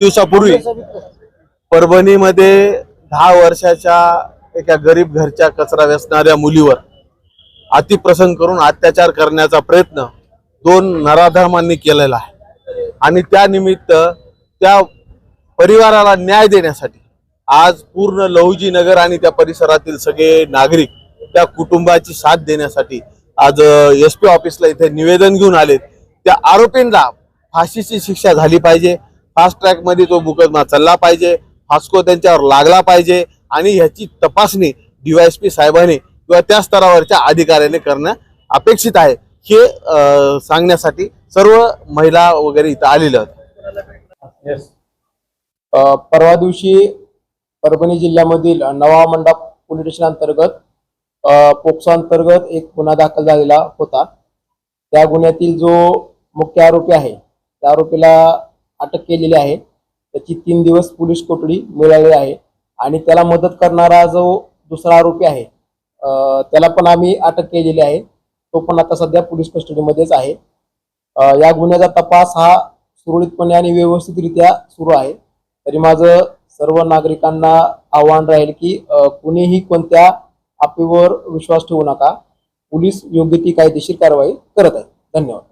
दिवसापूर्वी. परभणीमध्ये दहा वर्षाच्या एका गरीब घरच्या कचरा वेचणाऱ्या मुलीवर अतिप्रसंग करून अत्याचार करण्याचा प्रयत्न दोन नराधमांनी केलेला आहे. आणि त्या निमित्त त्या परिवाराला न्याय देण्यासाठी आज पूर्ण लहुजी नगर आणि त्या परिसरातील सगळे नागरिक त्या कुटुंबाची साथ देण्यासाठी आज एस पी ऑफिसला इथे निवेदन घेऊन आलेत. त्या आरोपींना फाशीची शिक्षा झाली पाहिजे. फास्ट ट्रॅकमध्ये तो मुकदमा चालला पाहिजे. फास्को त्यांच्यावर लागला पाहिजे. आणि ह्याची तपासणी डीवायएसपी साहेबांनी किंवा त्या स्तरावरच्या अधिकाऱ्याने करणं अपेक्षित आहे. हे सांगण्यासाठी सर्व महिला वगैरे इथं आलेल्या आहेत. परवा दिवशी परभणी जिल्ह्यामधील नवा मंडप पोलीस स्टेशन अंतर्गत पोक्सो अंतर्गत एक गुन्हा दाखल झालेला होता. त्या गुन्ह्यातील जो मुख्य आरोपी आहे त्या आरोपीला अटक केलेली आहे. त्याची तीन दिवस पोलीस कोठडी मिळाली आहे. आणि त्याला मदत करणारा जो दुसरा आरोपी आहे त्याला पण आम्ही अटक केलेली आहे. तो पण आता सध्या पोलीस कस्टडीमध्येच आहे. या गुन्ह्याचा तपास हा सुरळीतपणे आणि व्यवस्थितरित्या सुरू आहे. तरी माझं सर्व नागरिकांना आव्हान राहील की कुणीही कोणत्या अफवेवर विश्वास ठेवू नका. पोलीस योग्य ती कायदेशीर कारवाई करत आहेत. धन्यवाद.